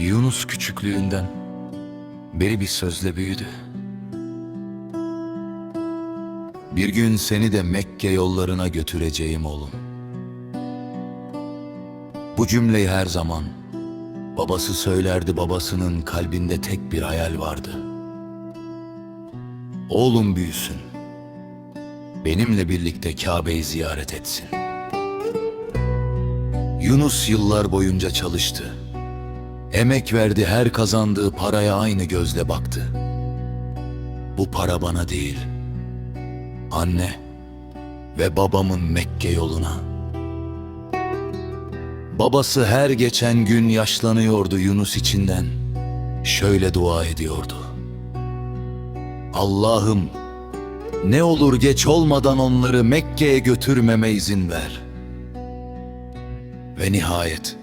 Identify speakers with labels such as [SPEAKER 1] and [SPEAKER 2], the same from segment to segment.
[SPEAKER 1] Yunus küçüklüğünden beri bir sözle büyüdü. Bir gün seni de Mekke yollarına götüreceğim oğlum. Bu cümleyi her zaman babası söylerdi babasının kalbinde tek bir hayal vardı. Oğlum büyüsün. Benimle birlikte Kabe'yi ziyaret etsin. Yunus yıllar boyunca çalıştı. Emek verdi her kazandığı paraya aynı gözle baktı. Bu para bana değil. Anne ve babamın Mekke yoluna. Babası her geçen gün yaşlanıyordu Yunus içinden. Şöyle dua ediyordu. Allah'ım ne olur geç olmadan onları Mekke'ye götürmeme izin ver. Ve nihayet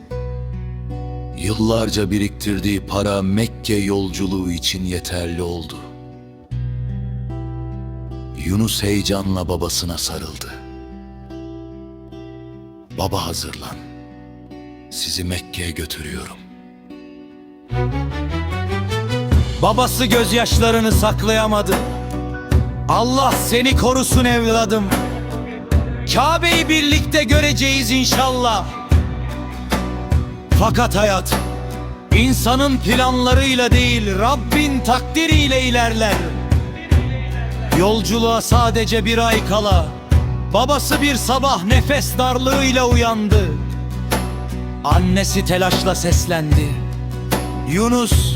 [SPEAKER 1] Yıllarca biriktirdiği para Mekke yolculuğu için yeterli oldu. Yunus heyecanla babasına sarıldı. Baba hazırlan. Sizi Mekke'ye götürüyorum.
[SPEAKER 2] Babası gözyaşlarını saklayamadı. Allah seni korusun evladım. Kabe'yi birlikte göreceğiz inşallah. Fakat hayat insanın planlarıyla değil Rabbin takdiriyle ilerler. Yolculuğa sadece bir ay kala babası bir sabah nefes darlığıyla uyandı. Annesi telaşla seslendi. Yunus,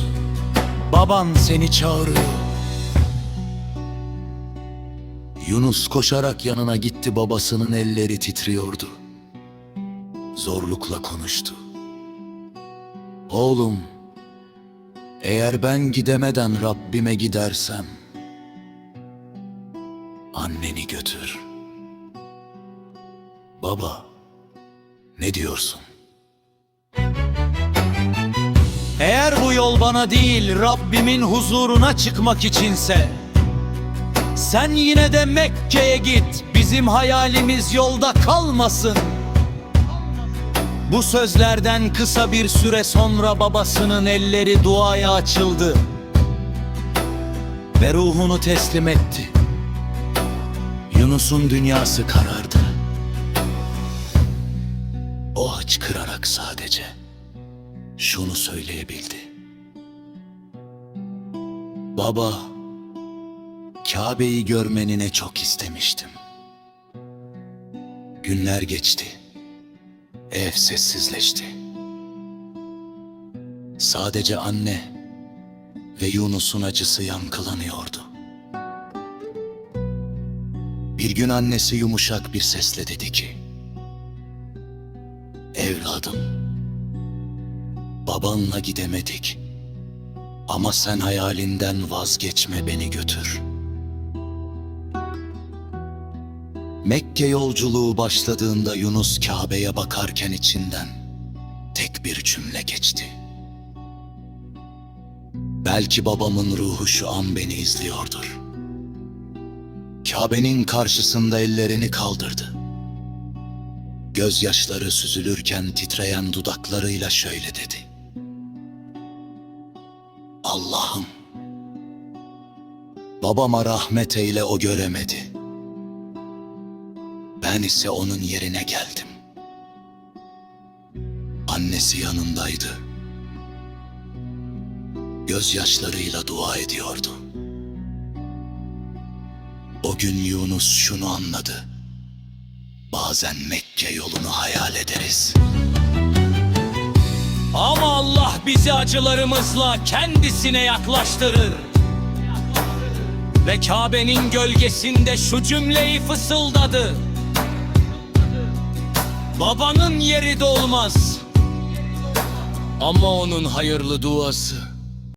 [SPEAKER 2] baban seni çağırıyor.
[SPEAKER 1] Yunus koşarak yanına gitti babasının elleri titriyordu. Zorlukla konuştu. Oğlum, eğer ben gidemeden Rabbime gidersem, anneni götür. Baba, ne diyorsun?
[SPEAKER 2] Eğer bu yol bana değil Rabbimin huzuruna çıkmak içinse Sen yine de Mekke'ye git Bizim hayalimiz yolda kalmasın Bu sözlerden kısa bir süre sonra babasının elleri duaya açıldı Ve ruhunu teslim etti
[SPEAKER 1] Yunus'un dünyası karardı. O hıçkırarak sadece şunu söyleyebildi. Baba, Kabe'yi görmeni ne çok istemiştim. Günler geçti. Ev sessizleşti. Sadece anne ve Yunus'un acısı yankılanıyordu. Bir gün annesi yumuşak bir sesle dedi ki Evladım Babanla gidemedik Ama sen hayalinden vazgeçme beni götür Mekke yolculuğu başladığında Yunus Kabe'ye bakarken içinden tek bir cümle geçti. Belki babamın ruhu şu an beni izliyordur. Kabe'nin karşısında ellerini kaldırdı. Gözyaşları süzülürken titreyen dudaklarıyla şöyle dedi. Allah'ım, babama rahmet eyle o göremedi. Ben ise onun yerine geldim. Annesi yanındaydı. Gözyaşlarıyla dua ediyordu. O gün Yunus şunu anladı. Bazen Mekke yolunu hayal ederiz.
[SPEAKER 2] Ama Allah bizi acılarımızla kendisine yaklaştırır. Ve Kabe'nin gölgesinde şu cümleyi fısıldadı. Babanın yeri dolmaz. Ama onun hayırlı duası